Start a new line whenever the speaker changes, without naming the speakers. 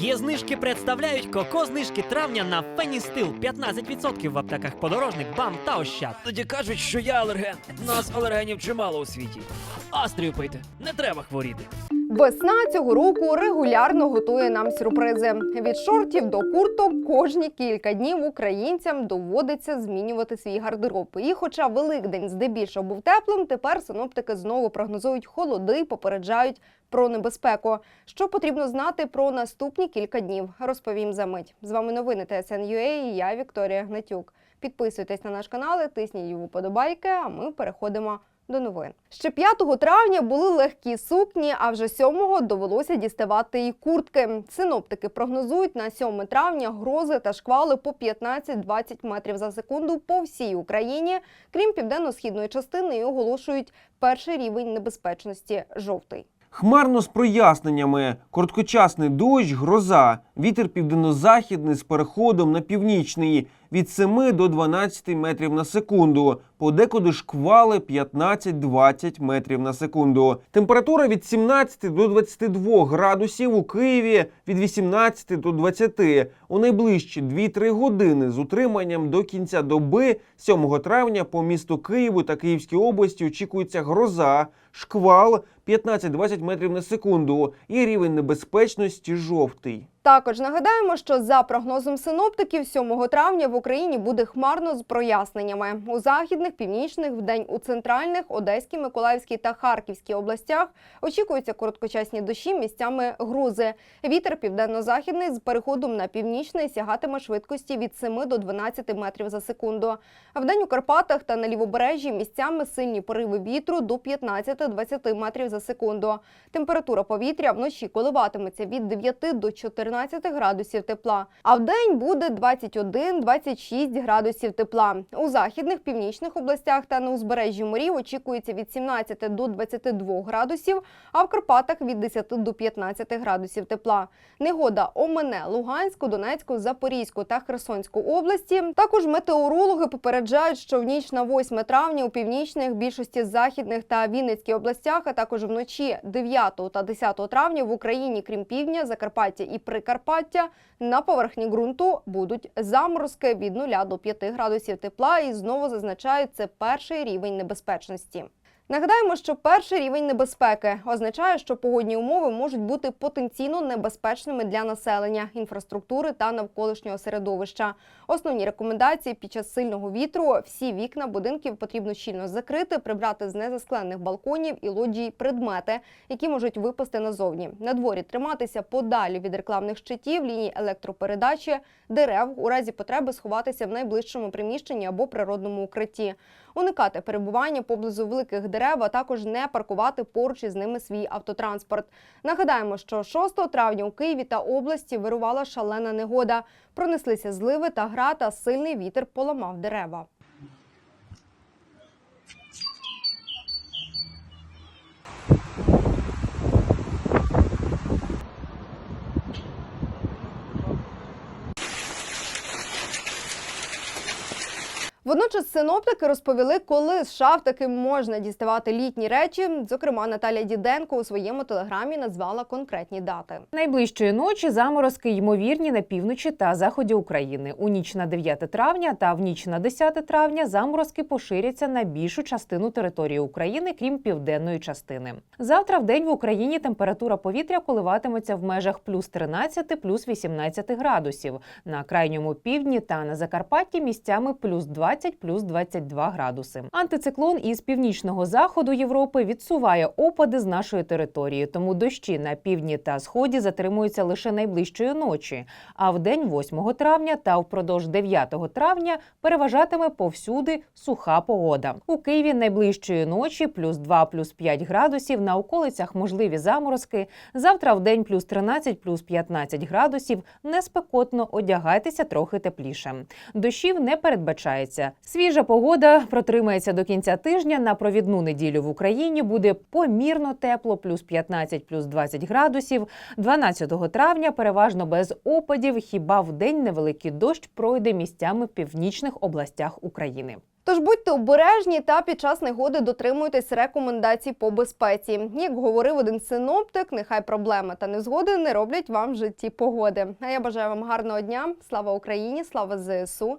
Є знижки представляють коко знижки травня на Феністил 15% в аптеках подорожник, бам та ощад. Тоді кажуть, що я алерген. Нас алергенів чимало у світі. Астрію пийте, не треба хворіти.
Весна цього року регулярно готує нам сюрпризи. Від шортів до курток кожні кілька днів українцям доводиться змінювати свій гардероб. І хоча Великдень здебільшого був теплим, тепер синоптики знову прогнозують холоди, попереджають про небезпеку. Що потрібно знати про наступні кілька днів? Розповім за мить. З вами новини ТСН.UA і я Вікторія Гнатюк. Підписуйтесь на наш канал, тисніть вподобайки, а ми переходимо до новин. Ще 5 травня були легкі сукні, а вже 7-го довелося діставати і куртки. Синоптики прогнозують на 7 травня грози та шквали по 15-20 метрів за секунду по всій Україні, крім південно-східної частини, і оголошують перший рівень небезпечності жовтий.
Хмарно з проясненнями, короткочасний дощ, гроза, вітер південно-західний з переходом на північний від 7 до 12 метрів на секунду, подекуди шквали 15-20 метрів на секунду. Температура від 17 до 22 градусів у Києві, від 18 до 20. У найближчі 2-3 години з утриманням до кінця доби 7 травня по місту Києву та Київській області очікується гроза, шквал 15-20 метрів на секунду і рівень небезпечності жовтий.
Також нагадаємо, що за прогнозом синоптиків, 7 травня в Україні буде хмарно з проясненнями. У західних, північних, вдень у центральних, Одеській, Миколаївській та Харківській областях очікуються короткочасні дощі, місцями грузи. Вітер південно-західний з переходом на північний сягатиме швидкості від 7 до 12 метрів за секунду. А вдень у Карпатах та на лівобережжі місцями сильні пориви вітру до 15-20 метрів за секунду. Температура повітря вночі коливатиметься від 9 до 14 градусів тепла, а вдень буде 21-26 градусів тепла. У західних північних областях та на узбережжі морів очікується від 17 до 22 градусів, а в Карпатах від 10 до 15 градусів тепла. Негода омине Луганську, Донецьку, Запорізьку та Херсонську області. Також метеорологи попереджають, що в ніч на 8 травня у північних, більшості західних та Вінницькій областях, а також вночі 9 та 10 травня в Україні, крім півдня, Закарпаття і Прикарпаття, на поверхні ґрунту будуть заморозки від 0 до 5 градусів тепла. І знову зазначають, це перший рівень небезпечності. Нагадаємо, що перший рівень небезпеки означає, що погодні умови можуть бути потенційно небезпечними для населення, інфраструктури та навколишнього середовища. Основні рекомендації під час сильного вітру всі вікна будинків потрібно щільно закрити, прибрати з незасклених балконів і лоджій предмети, які можуть випасти назовні. На дворі триматися подалі від рекламних щитів, ліній електропередачі, дерев, у разі потреби сховатися в найближчому приміщенні або природному укритті уникати перебування поблизу великих дерев, а також не паркувати поруч із ними свій автотранспорт. Нагадаємо, що 6 травня у Києві та області вирувала шалена негода. Пронеслися зливи та гра, та сильний вітер поламав дерева. Водночас синоптики розповіли, коли з шаф таки можна діставати літні речі. Зокрема, Наталя Діденко у своєму телеграмі назвала конкретні дати.
Найближчої ночі заморозки ймовірні на півночі та заході України. У ніч на 9 травня та в ніч на 10 травня заморозки поширяться на більшу частину території України, крім південної частини. Завтра в день в Україні температура повітря коливатиметься в межах плюс 13, плюс 18 градусів. На крайньому півдні та на Закарпатті місцями плюс 20, плюс 22 градуси. Антициклон із північного заходу Європи відсуває опади з нашої території, тому дощі на півдні та сході затримуються лише найближчої ночі. А в день 8 травня та впродовж 9 травня переважатиме повсюди суха погода. У Києві найближчої ночі плюс 2, плюс 5 градусів. На околицях можливі заморозки. Завтра в день плюс 13, плюс 15 градусів. Не спекотно одягайтеся трохи тепліше. Дощів не передбачається. Свіжа погода протримається до кінця тижня. На провідну неділю в Україні буде помірно тепло, плюс 15, плюс 20 градусів. 12 травня переважно без опадів. Хіба в день невеликий дощ пройде місцями в північних областях України.
Тож будьте обережні та під час негоди дотримуйтесь рекомендацій по безпеці. Як говорив один синоптик, нехай проблеми та незгоди не роблять вам в житті погоди. А я бажаю вам гарного дня. Слава Україні, слава ЗСУ